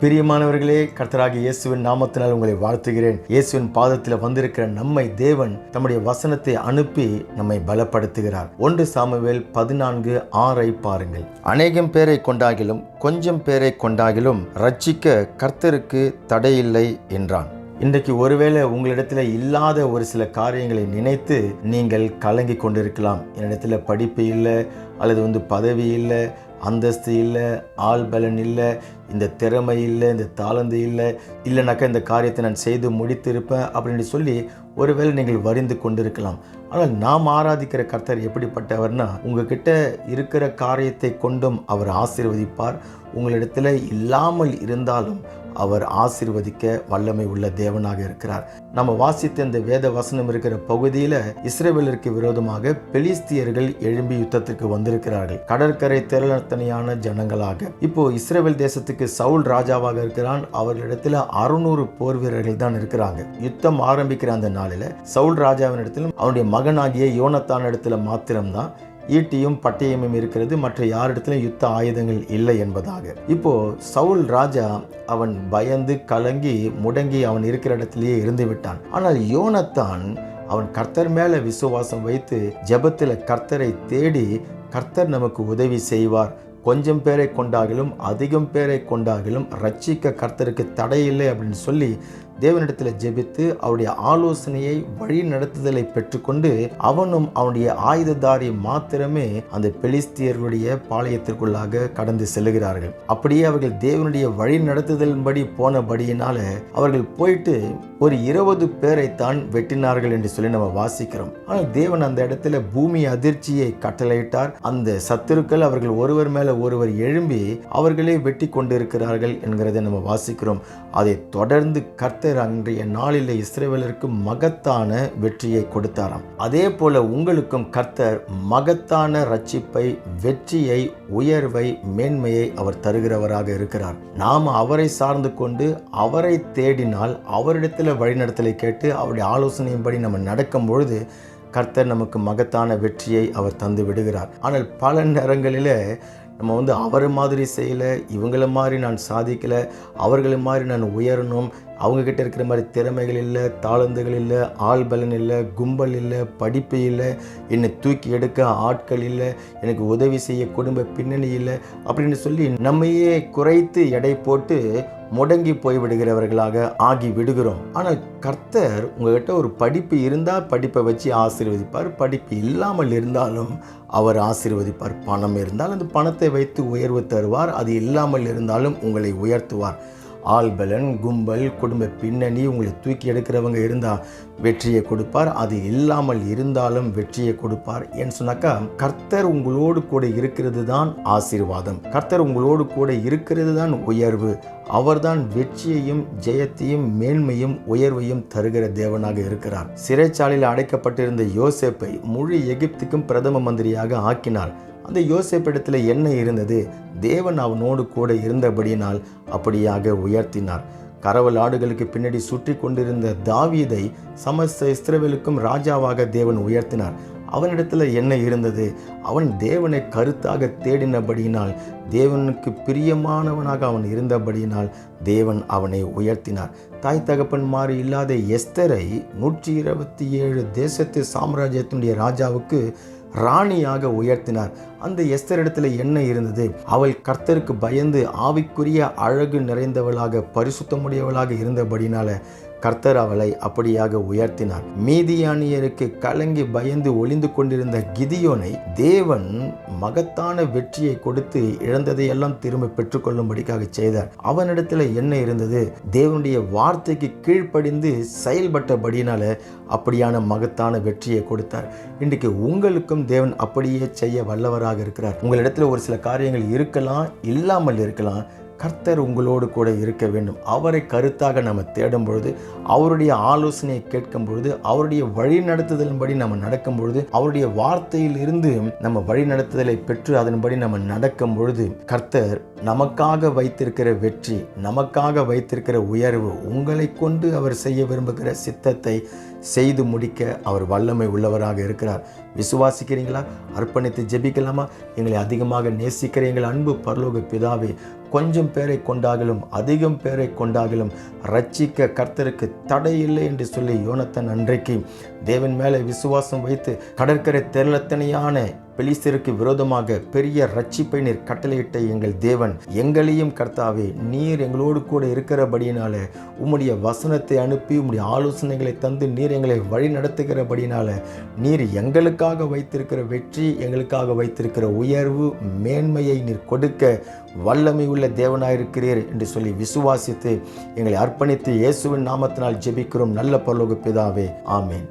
பிரியமானவர்களே கர்த்தராகி இயேசுவின் நாமத்தினால் உங்களை வாழ்த்துகிறேன். இயேசுவின் பாதத்தில் வந்திருக்கிற நம்மை தேவன் தம்முடைய வசனத்தை அனுப்பி நம்மை பலப்படுத்துகிறார். ஒன்று சாமுவேல் பதினான்கு ஆறை பாருங்கள். அநேகம் பேரை கொண்டாகிலும் கொஞ்சம் பேரை கொண்டாகிலும் ரட்சிக்க கர்த்தருக்கு தடையில்லை என்றான். இன்றைக்கு ஒருவேளை உங்களிடத்தில் இல்லாத ஒரு சில காரியங்களை நினைத்து நீங்கள் கலங்கி கொண்டிருக்கலாம். என்னிடத்தில் படிப்பு இல்லை அல்லது வந்து பதவி இல்லை அந்தஸ்து இல்லை ஆள் பலன் இல்லை இந்த திறமை இல்லை இந்த தாளந்து இல்லை இல்லைனாக்கா இந்த காரியத்தை நான் செய்து முடித்திருப்பேன் அப்படின்னு சொல்லி ஒருவேளை நீங்கள் வரிந்து கொண்டிருக்கலாம். ஆனால் நாம் ஆராதிக்கிற கர்த்தர் எப்படிப்பட்டவர்னா உங்ககிட்ட இருக்கிற காரியத்தை கொண்டும் அவர் ஆசீர்வதிப்பார். உங்களிடத்தில் இல்லாமல் இருந்தாலும் அவர் ஆசிர்வதிக்க வல்லமை உள்ள தேவனாக இருக்கிறார். நம்ம வாசித்த இந்த வேத வசனம் இருக்கிற பகுதியில் இஸ்ரேவேலருக்கு விரோதமாக பெலிஸ்தியர்கள் எழும்பி யுத்தத்திற்கு வந்திருக்கிறார்கள். கடற்கரை திரளத்தனையான ஜனங்களாக. இப்போ இஸ்ரேவேல் தேசத்துக்கு சவுல் ராஜாவாக இருக்கிறான். அவர்களிடத்தில் அறுநூறு போர் வீரர்கள் தான் இருக்கிறாங்க. யுத்தம் ஆரம்பிக்கிற அந்த நாளில் சவுல் ராஜாவின் இடத்திலும் அவனுடைய மகனாகிய யோனத்தான் இடத்துல மாத்திரம்தான் ஈட்டியும் பட்டயமும் இருக்கிறது. மற்ற யாரிடத்திலும் யுத்த ஆயுதங்கள் இல்லை என்பதாக. இப்போ சவுல் ராஜா அவன் பயந்து கலங்கி முடங்கி அவன் இருக்கிற இடத்திலேயே இருந்து விட்டான். ஆனால் யோனத்தான் அவன் கர்த்தர் மேல விசுவாசம் வைத்து ஜெபத்தில் கர்த்தரை தேடி கர்த்தர் நமக்கு உதவி செய்வார். கொஞ்சம் பேரை கொண்டாகிலும் அதிகம் பேரை கொண்டாகிலும் ரட்சிக்க கர்த்தருக்கு தடையில்லை அப்படின்னு சொல்லி தேவனிடத்தில் ஜெபித்து அவருடைய ஆலோசனையை வழி நடத்துதலை பெற்றுக்கொண்டு அவனும் அவனுடைய ஆயுததாரி மாத்திரமே அந்த பெலிஸ்தியர்களுடைய பாளையத்திற்குள்ளாக கடந்து செல்லுகிறார்கள். அப்படியே அவர்கள் தேவனுடைய வழி நடத்துதலின்படி போனபடியினால அவர்கள் போயிட்டு ஒரு இருபது பேரை தான் வெட்டினார்கள் என்று சொல்லி நம்ம வாசிக்கிறோம். ஆனால் தேவன் அந்த இடத்துல பூமி அதிர்ச்சியை கட்டளையிட்டார். அந்த சத்துருக்கள் அவர்கள் ஒருவர் மேல ஒருவர் எழும்பி அவர்களே வெட்டி கொண்டிருக்கிறார்கள் என்கிறதை நம்ம வாசிக்கிறோம். அதை தொடர்ந்து கர்த்தர் அன்றைய நாளில் இஸ்ரேவேலருக்கு மகத்தான வெற்றியை கொடுத்தாராம். அதே போல உங்களுக்கும் கர்த்தர் மகத்தான ரட்சிப்பை வெற்றியை உயர்வை மேன்மையை அவர் தருகிறவராக இருக்கிறார். நாம் அவரை சார்ந்து கொண்டு அவரை தேடினால் அவரிடத்தில் வழிநடத்தலை கேட்டு அவருடைய ஆலோசனையின்படி நம்ம நடக்கும் பொழுது கர்த்தர் நமக்கு மகத்தான வெற்றியை அவர் தந்து விடுகிறார். ஆனால் பல நேரங்களில் நம்ம வந்து அவரை மாதிரி செய்யலை இவங்கள மாதிரி நான் சாதிக்கலை அவர்களை மாதிரி நான் உயரணும் அவங்கக்கிட்ட இருக்கிற மாதிரி திறமைகள் இல்லை தாளந்துகள் இல்லை ஆள் பலன் இல்லை கும்பல் இல்லை படிப்பு இல்லை என்னை தூக்கி எடுக்க ஆட்கள் இல்லை எனக்கு உதவி செய்ய குடும்ப பின்னணி இல்லை அப்படின்னு சொல்லி நம்மையே குறைத்து எடை போட்டு முடங்கி போய்விடுகிறவர்களாக ஆகி விடுகிறோம். ஆனால் கர்த்தர் உங்ககிட்ட ஒரு படிப்பு இருந்தால் படிப்பை வச்சு ஆசீர்வதிப்பார். படிப்பு இல்லாமல் இருந்தாலும் அவர் ஆசீர்வதிப்பார். பணம் இருந்தால் அந்த பணத்தை வைத்து உயர்வு தருவார். அது இல்லாமல் இருந்தாலும் உங்களை உயர்த்துவார். ஆள்பலன் கும்பல் குடும்ப பின்னணி உங்களை தூக்கி எடுக்கிறவங்க இருந்தால் வெற்றியை கொடுப்பார். அது இல்லாமல் இருந்தாலும் வெற்றியை கொடுப்பார் ஏன்னு சொன்னாக்கா கர்த்தர் உங்களோடு கூட இருக்கிறது தான் ஆசீர்வாதம். கர்த்தர் உங்களோடு கூட இருக்கிறது தான் உயர்வு. அவர்தான் வெற்றியையும் ஜெயத்தையும் மேன்மையும் உயர்வையும் தருகிற தேவனாக இருக்கிறார். சிறைச்சாலையில் அடைக்கப்பட்டிருந்த யோசேப்பை முழு எகிப்துக்கும் பிரதம மந்திரியாக ஆக்கினார். அந்த யோசேப்பிடத்தில் என்ன இருந்தது? தேவன் அவனோடு கூட இருந்தபடியினால் அப்படியாக உயர்த்தினார். கரவல் ஆடுகளுக்கு பின்னாடி சுற்றி கொண்டிருந்த தாவீதை சமஸ்த இஸ்ரவேலுக்கும் ராஜாவாக தேவன் உயர்த்தினார். அவனிடத்தில் என்ன இருந்தது? அவன் தேவனை கருத்தாக தேடினபடியினால் தேவனுக்கு பிரியமானவனாக அவன் இருந்தபடியினால் தேவன் அவனை உயர்த்தினார். தாய் தகப்பன் மாறி இல்லாத எஸ்தரை நூற்றி இருபத்தி ஏழு தேசத்து சாம்ராஜ்யத்தினுடைய ராஜாவுக்கு ராணியாக உயர்த்தினார். அந்த எஸ்தர் இடத்துல என்ன இருந்தது? அவள் கர்த்தருக்கு பயந்து ஆவிக்குரிய அழகு நிறைந்தவளாக பரிசுத்தமுடையவளாக இருந்தபடினால கர்த்தர் அவளை அப்படியாக உயர்த்தினார். மீதியானியருக்கு கலங்கி பயந்து ஒளிந்து கொண்டிருந்த கிதியோனை தேவன் மகத்தான வெற்றியை கொடுத்து இழந்ததையெல்லாம் திரும்ப பெற்றுக்கொள்ளும்படிக்காக செய்தார். அவனிடத்துல என்ன இருந்தது? தேவனுடைய வார்த்தைக்கு கீழ்ப்படிந்து செயல்பட்டபடினால அப்படியான மகத்தான வெற்றியை கொடுத்தார். இன்றைக்கு உங்களுக்கும் தேவன் அப்படியே செய்ய வல்லவராக இருக்கிறார். உங்களிடத்தில் ஒரு சில காரியங்கள் இருக்கலாம் இல்லாமல் இருக்கலாம். கர்த்தர் உங்களோடு கூட இருக்க வேண்டும். அவரை கருத்தாக நம்ம தேடும் பொழுது அவருடைய ஆலோசனையை கேட்கும் பொழுது அவருடைய வழி நடத்துதலின்படி நம்ம நடக்கும் பொழுது அவருடைய வார்த்தையில் இருந்து நம்ம வழி நடத்துதலை பெற்று அதன்படி நம்ம நடக்கும் பொழுது கர்த்தர் நமக்காக வைத்திருக்கிற வெற்றி நமக்காக வைத்திருக்கிற உயர்வு உங்களை கொண்டு அவர் செய்ய விரும்புகிற சித்தத்தை செய்து முடிக்க அவர் வல்லமை உள்ளவராக இருக்கிறார். விசுவாசிக்கிறீங்களா? அர்ப்பணித்து ஜெபிக்கலாமா? எங்களை அதிகமாக நேசிக்கிற எங்கள் அன்பு பரலோக பிதாவே கொஞ்சம் பேரை கொண்டாகலும் அதிகம் பேரை கொண்டாகலும் ரட்சிக்க கர்த்தருக்கு தடை இல்லை என்று சொல்லி யோனத்தன் அன்றைக்கு தேவன் மேலே விசுவாசம் வைத்து கடற்கரை தெருளத்தனையான பெலிஸ்தருக்கு விரோதமாக பெரிய ரட்சிப்பை நீர் கட்டளையிட்ட எங்கள் தேவன் எங்களையும் கர்த்தாவே நீர் எங்களோடு கூட இருக்கிறபடியினால உம்முடைய வசனத்தை அனுப்பி உம்முடைய ஆலோசனைகளை தந்து நீர் எங்களை வழி நடத்துகிறபடினால நீர் எங்களுக்காக வைத்திருக்கிற வெற்றி எங்களுக்காக வைத்திருக்கிற உயர்வு மேன்மையை நீர் கொடுக்க வல்லமை உள்ள தேவனாயிருக்கிறீர் என்று சொல்லி விசுவாசித்து எங்களை அர்ப்பணித்து இயேசுவின் நாமத்தினால் ஜெபிக்கிறோம். நல்ல பரலோக பிதாவே. ஆமேன்.